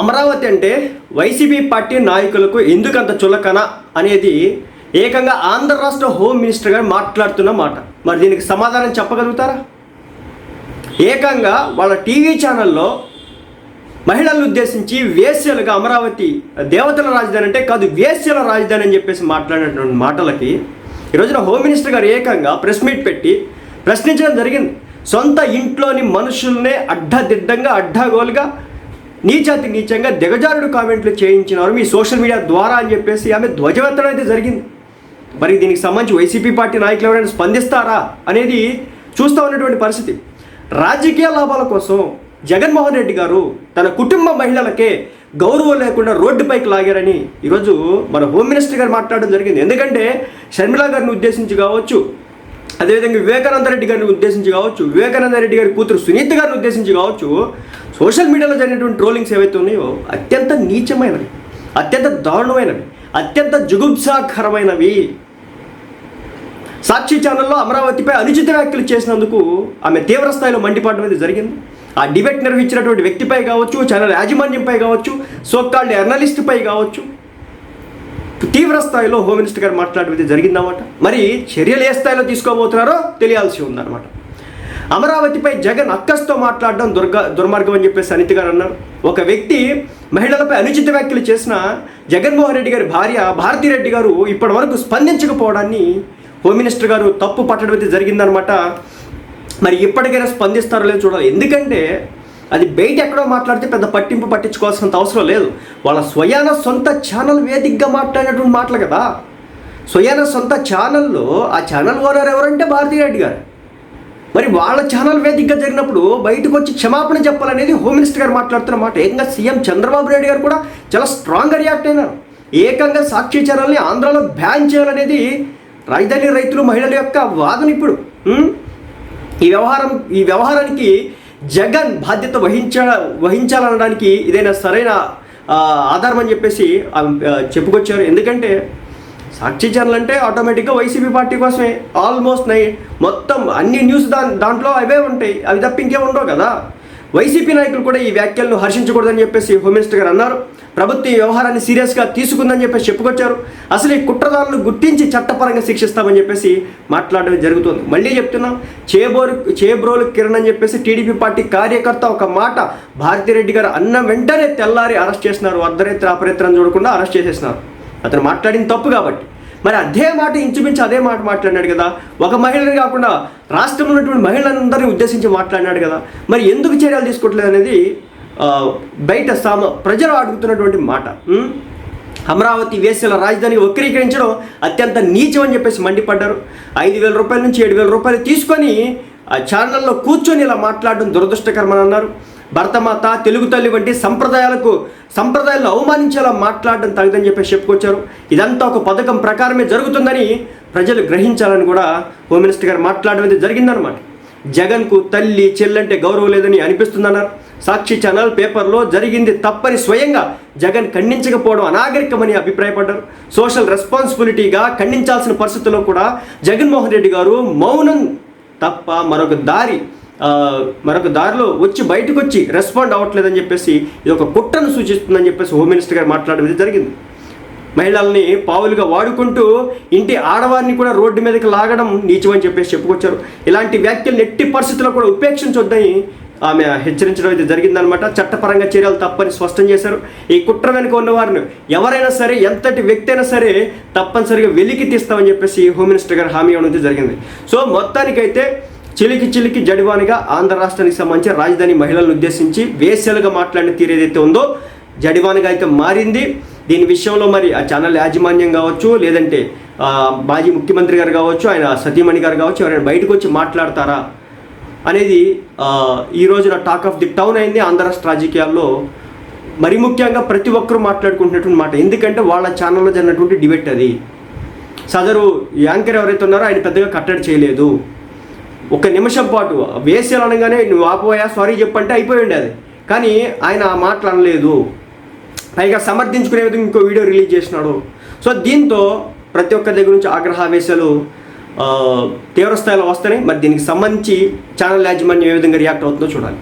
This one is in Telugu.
అమరావతి అంటే వైసీపీ పార్టీ నాయకులకు ఎందుకంత చులకన అనేది ఏకంగా ఆంధ్ర రాష్ట్ర హోమ్ మినిస్టర్ గారు మాట్లాడుతున్న మాట. మరి దీనికి సమాధానం చెప్పగలుగుతారా? ఏకంగా వాళ్ళ టీవీ ఛానల్లో మహిళలను ఉద్దేశించి వేశ్యలుగా అమరావతి దేవతల రాజధాని అంటే కాదు వేశ్యల రాజధాని అని చెప్పేసి మాట్లాడినటువంటి మాటలకి ఈ రోజున హోమ్ మినిస్టర్ గారు ఏకంగా ప్రెస్ మీట్ పెట్టి ప్రశ్నించడం జరిగింది. సొంత ఇంట్లోని మనుషుల్నే అడ్డదిడ్డంగా అడ్డగోలుగా నీచాతి నీచంగా దిగజారుడు కామెంట్లు చేయించినారు మీ సోషల్ మీడియా ద్వారా అని చెప్పేసి ఆమె ధ్వజవెత్తడం అయితే జరిగింది. మరి దీనికి సంబంధించి వైసీపీ పార్టీ నాయకులు ఎవరైనా స్పందిస్తారా అనేది చూస్తూ ఉన్నటువంటి పరిస్థితి. రాజకీయ లాభాల కోసం జగన్మోహన్ రెడ్డి గారు తన కుటుంబ మహిళలకే గౌరవం లేకుండా రోడ్డుపైకి లాగారని ఈరోజు మన హోమ్ మినిస్టర్ గారు మాట్లాడడం జరిగింది. ఎందుకంటే షర్మిల గారిని ఉద్దేశించి కావచ్చు అదేవిధంగా వివేకానంద రెడ్డి గారిని ఉద్దేశించి కావచ్చు వివేకానంద రెడ్డి గారి కూతురు సునీత గారిని ఉద్దేశించి కావచ్చు సోషల్ మీడియాలో జరిగినటువంటి ట్రోలింగ్స్ ఏవైతే ఉన్నాయో అత్యంత నీచమైనవి అత్యంత దారుణమైనవి అత్యంత జుగుప్సాకరమైనవి. సాక్షి ఛానల్లో అమరావతిపై అనుచిత వ్యాఖ్యలు చేసినందుకు ఆమె తీవ్ర స్థాయిలో మండిపడడం అనేది జరిగింది. ఆ డిబేట్ నిర్వహించినటువంటి వ్యక్తిపై కావచ్చు ఛానల్ యాజమాన్యంపై కావచ్చు సోకాల్డ్ జర్నలిస్ట్పై కావచ్చు తీవ్ర స్థాయిలో హోమ్ మినిస్టర్ గారు మాట్లాడడం అయితే జరిగిందన్నమాట. మరి చర్యలు ఏ స్థాయిలో తీసుకోబోతున్నారో తెలియాల్సి ఉందన్నమాట. అమరావతిపై జగన్ అక్కస్తో మాట్లాడడం దుర్గ దుర్మార్గం అని చెప్పేసి అనిత గారు అన్నారు. ఒక వ్యక్తి మహిళలపై అనుచిత వ్యాఖ్యలు చేసిన జగన్మోహన్ రెడ్డి గారి భార్య భారతీరెడ్డి గారు ఇప్పటి వరకు స్పందించకపోవడాన్ని హోమ్ మినిస్టర్ గారు తప్పు పట్టడం అయితే జరిగిందనమాట మరి ఇప్పటికైనా స్పందిస్తారో లేదో చూడాలి. ఎందుకంటే అది బయట ఎక్కడో మాట్లాడితే పెద్ద పట్టింపు పట్టించుకోవాల్సినంత అవసరం లేదు. వాళ్ళ స్వయాన సొంత ఛానల్ వేదికగా మాట్లాడినటువంటి మాటలు కదా. స్వయాన సొంత ఛానల్లో ఆ ఛానల్ ఓనర్ ఎవరంటే భారతీరెడ్డి గారు. మరి వాళ్ళ ఛానల్ వేదికగా జరిగినప్పుడు బయటకు వచ్చి క్షమాపణ చెప్పాలనేది హోమ్ మినిస్టర్ గారు మాట్లాడుతున్న మాట. ఏకంగా సీఎం చంద్రబాబు నాయుడు గారు కూడా చాలా స్ట్రాంగ్గా రియాక్ట్ అయినారు. ఏకంగా సాక్షి ఛానల్ని ఆంధ్రాలో బ్యాన్ చేయాలనేది రాజధాని రైతులు మహిళల యొక్క వాదన ఇప్పుడు. ఈ వ్యవహారం ఈ వ్యవహారానికి జగన్ బాధ్యత వహించ వహించాలనడానికి ఇదైనా సరైన ఆధారం అని చెప్పేసి చెప్పుకొచ్చారు. ఎందుకంటే సాక్షి ఛానల్ అంటే ఆటోమేటిక్గా వైసీపీ పార్టీ కోసమే. ఆల్మోస్ట్ నై మొత్తం అన్ని న్యూస్ దా దాంట్లో అవే ఉంటాయి. అవి తప్ప ఇంకే ఉండవు కదా. వైసీపీ నాయకులు కూడా ఈ వ్యాఖ్యలను హర్షించకూడదని చెప్పేసి హోమ్ మినిస్టర్ గారు అన్నారు. ప్రభుత్వం ఈ వ్యవహారాన్ని సీరియస్గా తీసుకుందని చెప్పేసి చెప్పుకొచ్చారు. అసలు ఈ కుట్రదారులను గుర్తించి చట్టపరంగా శిక్షిస్తామని చెప్పేసి మాట్లాడడం జరుగుతుంది. మళ్ళీ చెప్తున్నాం చేబోరు చేబ్రోలు కిరణ్ అని చెప్పేసి టీడీపీ పార్టీ కార్యకర్త ఒక మాట భారతిరెడ్డి గారు అన్న వెంటనే తెల్లారి అరెస్ట్ చేసినారు. అర్ధరేత్ర అపరేత్రం చూడకుండా అరెస్ట్ చేసేసినారు. అతను మాట్లాడింది తప్పు కాబట్టి. మరి అదే మాట ఇంచుమించు అదే మాట మాట్లాడినాడు కదా. ఒక మహిళని కాకుండా రాష్ట్రంలో ఉన్నటువంటి మహిళలందరినీ ఉద్దేశించి మాట్లాడినాడు కదా. మరి ఎందుకు చర్యలు తీసుకోవట్లేదు అనేది బయట సామ ప్రజలు అడుగుతున్నటువంటి మాట. అమరావతి వేశ్యల రాజధాని వక్రీకరించడం అత్యంత నీచం అని చెప్పేసి మండిపడ్డారు. ఐదు వేల రూపాయల నుంచి ఏడు వేల రూపాయలు తీసుకొని ఆ ఛానల్లో కూర్చొని ఇలా మాట్లాడడం దురదృష్టకరమని అన్నారు. భరతమాత తెలుగు తల్లి వంటి సంప్రదాయాలకు సంప్రదాయాలను అవమానించేలా మాట్లాడడం తగదని చెప్పేసి చెప్పుకొచ్చారు. ఇదంతా ఒక పథకం ప్రకారమే జరుగుతుందని ప్రజలు గ్రహించాలని కూడా హోమ్ మినిస్టర్ గారు మాట్లాడడం అయితే జరిగిందనమాట జగన్కు తల్లి చెల్లంటే గౌరవం లేదని అనిపిస్తుందన్నారు. సాక్షి ఛానల్ పేపర్లో జరిగింది తప్పని స్వయంగా జగన్ ఖండించకపోవడం అనాగరికమని అభిప్రాయపడ్డారు. సోషల్ రెస్పాన్సిబిలిటీగా ఖండించాల్సిన పరిస్థితుల్లో కూడా జగన్మోహన్ రెడ్డి గారు మౌనం తప్ప మరొక దారి మరొక దారిలో వచ్చి బయటకు వచ్చి రెస్పాండ్ అవ్వట్లేదని చెప్పేసి ఇది ఒక కుట్రను సూచిస్తుందని చెప్పేసి హోమ్ మినిస్టర్ గారు మాట్లాడడం ఇది జరిగింది. మహిళల్ని పావులుగా వాడుకుంటూ ఇంటి ఆడవారిని కూడా రోడ్డు మీదకి లాగడం నీచమని చెప్పేసి చెప్పుకొచ్చారు. ఇలాంటి వ్యాఖ్యలు ఎట్టి పరిస్థితుల్లో కూడా ఉపేక్షించొద్దని ఆమె హెచ్చరించడం అయితే జరిగిందనమాట చట్టపరంగా చర్యలు తప్పని స్పష్టం చేశారు. ఈ కుట్ర వెనుక ఉన్నవారిని ఎవరైనా సరే ఎంతటి వ్యక్తి అయినా సరే తప్పనిసరిగా వెలికి తీస్తామని చెప్పేసి హోమ్ మినిస్టర్ గారు హామీ ఇవ్వడం జరిగింది. సో మొత్తానికైతే చిలికి చిలికి జడివానిగా ఆంధ్ర రాష్ట్రానికి సంబంధించి రాజధాని మహిళలను ఉద్దేశించి వేసలుగా మాట్లాడిన తీరు ఏదైతే ఉందో జడివానిగా అయితే మారింది. దీని విషయంలో మరి ఆ ఛానల్ యాజమాన్యం కావచ్చు లేదంటే మాజీ ముఖ్యమంత్రి గారు కావచ్చు ఆయన సతీమణి గారు కావచ్చు ఎవరైనా బయటకు వచ్చి మాట్లాడతారా అనేది ఈ రోజున టాక్ ఆఫ్ ది టౌన్ అయింది. ఆంధ్ర రాష్ట్ర రాజకీయాల్లో మరి ముఖ్యంగా ప్రతి ఒక్కరూ మాట్లాడుకుంటున్నటువంటి మాట. ఎందుకంటే వాళ్ళ ఛానల్లో జరిగినటువంటి డిబేట్ అది. సదరు యాంకర్ ఎవరైతే ఉన్నారో ఆయన పెద్దగా కట్టడి చేయలేదు. ఒక నిమిషం పాటు వేసేయాలి అనగానే నువ్వు ఆపోయా సారీ చెప్పంటే అయిపోయి ఉండేది. కానీ ఆయన ఆ మాటలు అనలేదు. పైగా సమర్థించుకునే విధంగా ఇంకో వీడియో రిలీజ్ చేసినాడు. సో దీంతో ప్రతి ఒక్క దగ్గర నుంచి ఆగ్రహావేశాలు ఆ, తీవ్ర స్థాయిలో వస్తున్నాయి. మరి దీనికి సంబంధించి ఛానల్ యాజమాన్యం ఏ విధంగా రియాక్ట్ అవుతుందో చూడాలి.